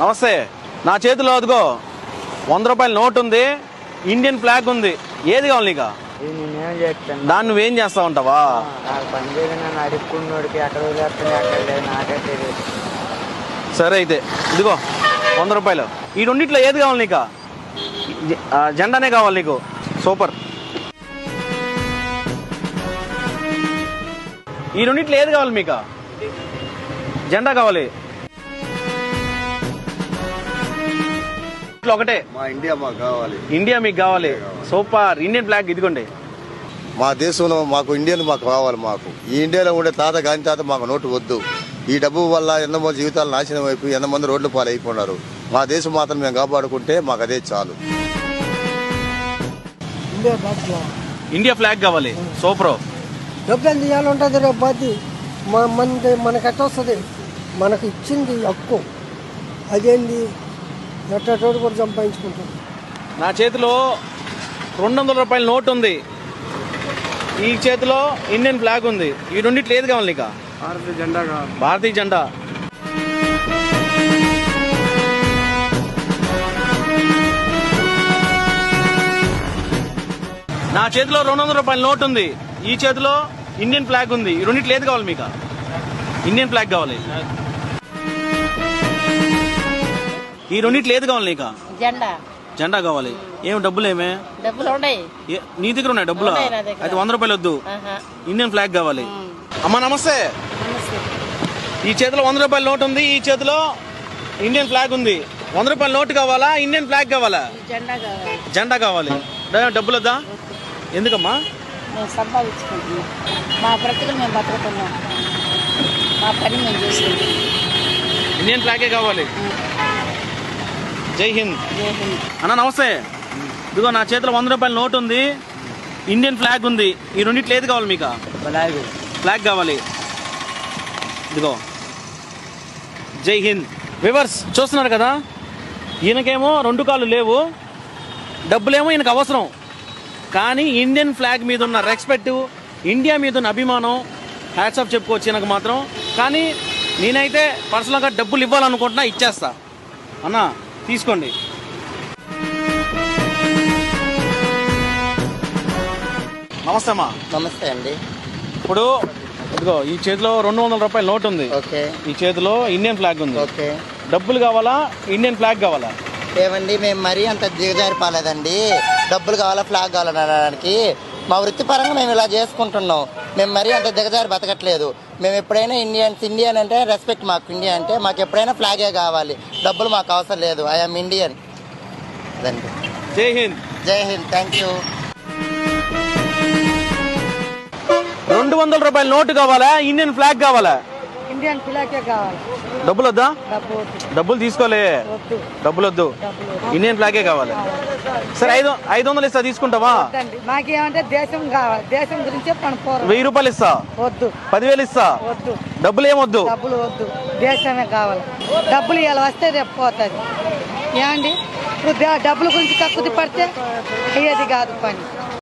నమస్తే. నా చేతిలో అదిగో వంద రూపాయల నోట్ ఉంది ఇండియన్ ఫ్లాగ్ ఉంది. ఏది కావాలి నీకు? దాన్ని నువ్వేం చేస్తా ఉంటావా? సరే అయితే ఇదిగో వంద రూపాయలు. ఈ రెండిట్లో ఏది కావాలి నీకు? జెండానే కావాలి నీకు. సూపర్. ఈ రెండిట్లో ఏది కావాలి మీకు? జెండా కావాలి. ఇట్లా ఒకటే? మా ఇండియా మాకు కావాలి. ఇండియా మీకు కావాలి. సూపర్. ఇండియన్ ఫ్లాగ్ ఇదిగోండి. మా దేశంలో మాకు ఇండియన్ మాకు కావాలి మాకు. ఈ ఇండియాలో ఉండే తాత గాని తాత మాకు నోటు వద్దు. ఈ డబ్బు వల్ల ఎంతమంది జీవితాలు నాశనం అయిపోయి ఎంతమంది రోడ్లు పాలైపోయినారు. మా దేశం మాత్రం మేము కాపాడుకుంటే మాకు అదే చాలు. ఇండియా ఫ్లాగ్ కావాలి. సూపర్. డబ్బు ఎంత ఉంటుంది రేపు బాధ్య మన మనది మనకి ఎట్ట వస్తుంది. మనకు ఇచ్చింది హక్కు. అదేంది? కూడా సంపాదించుకుంటాం నా చేతిలో రెండు వందల రూపాయల నోట్ ఉంది. ఈ చేతిలో ఇండియన్ ఫ్లాగ్ ఉంది. ఈ రెండిట్లో ఏది కావాలి నీకు? భారత జెండా కావాలి. భారతీయ జెండా. నా చేతిలో రెండు వందల రూపాయల నోట్ ఉంది. ఈ చేతిలో ఇండియన్ ఫ్లాగ్ ఉంది. ఈ రెండిట్లో ఏది కావాలి మీకు? ఇండియన్ ఫ్లాగ్ కావాలి. ఈ రెండిట్లో ఏది కావాలి నీకు? జెండా. జెండా కావాలి. ఏం డబ్బులు ఏమే? డబ్బులు ఉన్నాయి నీ దగ్గర ఉన్నాయి డబ్బులు. అయితే వంద రూపాయలు వద్దు. ఇండియన్ ఫ్లాగ్ కావాలి. అమ్మా నమస్తే. ఈ చేతిలో వంద రూపాయల నోట్ ఉంది ఈ చేతిలో ఇండియన్ ఫ్లాగ్ ఉంది. వంద రూపాయల నోట్ కావాలా ఇండియన్ ఫ్లాగ్ కావాలా? జెండా కావాలి. జెండా కావాలి. డ- డబ్బులు వద్దా? ఎందుకమ్మా? మేము సంపాదించుకుంటున్నాం. మా బ్రతుకులు మేము బతుకుతున్నాం. మా పని మేము చేసుకుంటాం ఇండియన్ ఫ్లాగే కావాలి. జై హింద్. అన్న నమస్తే. ఇదిగో నా చేతిలో వంద రూపాయల నోట్ ఉంది. ఇండియన్ ఫ్లాగ్ ఉంది. ఈ రెండిట్లో ఏది కావాలి మీకు? బలాగు ఫ్లాగ్ కావాలి. ఇదిగో. జై హింద్. వివర్స్ చూస్తున్నారు కదా? ఈయనకేమో రెండు కాళ్ళు లేవు. డబ్బులేమో ఈయనకు అవసరం. కానీ ఇండియన్ ఫ్లాగ్ మీద ఉన్న రెస్పెక్ట్ ఇండియా మీద ఉన్న అభిమానం హ్యాట్సాప్ చెప్పుకోవచ్చు ఈయనకు మాత్రం. కానీ నేనైతే పర్సనల్గా డబ్బులు ఇవ్వాలనుకుంటున్నా ఇచ్చేస్తా. అన్న తీసుకోండి. నమస్తే అమ్మా. నమస్తే అండి. ఇప్పుడు ఇదిగో ఈ చేతిలో రెండు వందల రూపాయల నోట్ ఉంది. ఓకే. ఈ చేతిలో ఇండియన్ ఫ్లాగ్ ఉంది. ఓకే. డబ్బులు కావాలా? ఇండియన్ ఫ్లాగ్ కావాలా? ఏమండి మేము మరీ అంత దిగజారిపోలేదండి డబ్బులు కావాలా ఫ్లాగ్ కావాలనడానికి మా వృత్తిపరంగా మేము ఇలా చేసుకుంటున్నాం. మేము మరీ అంత దిగజారి బతకట్లేదు. మేము ఎప్పుడైనా ఇండియన్స్ ఇండియన్ అంటే రెస్పెక్ట్ మాకు. ఇండియా అంటే మాకు ఎప్పుడైనా ఫ్లాగే కావాలి. డబ్బులు మాకు అవసరం లేదు. ఐఎమ్ ఇండియన్ అదండి. జై హింద్. జై హింద్. థ్యాంక్ యూ రెండు వందల రూపాయల నోటు కావాలా? ఇండియన్ ఫ్లాగ్ కావాలా? ఇండియన్ పిలాకే కావాలి. డబ్బులు వద్దా డబ్బు వద్దు. డబ్బులు తీసుకోలే. డబ్బులు వద్దు. ఇండియన్ ఫ్లాగే కావాలి. సరే ఐదు ఐదు వందలు ఇస్తా తీసుకుంటావా? మాకేమంటే దేశం కావాలి. దేశం గురించే వెయ్యి రూపాయలు ఇస్తా. వద్దు. పదివేలు ఇస్తా. వద్దు. డబ్బులు ఏమొద్దు డబ్బులు వద్దు. దేశమే కావాలి. డబ్బులు ఇలా వస్తే రేపు పోతుంది. ఏమండి? డబ్బుల గురించి తక్కువ పడితే అయ్యేది కాదు పని.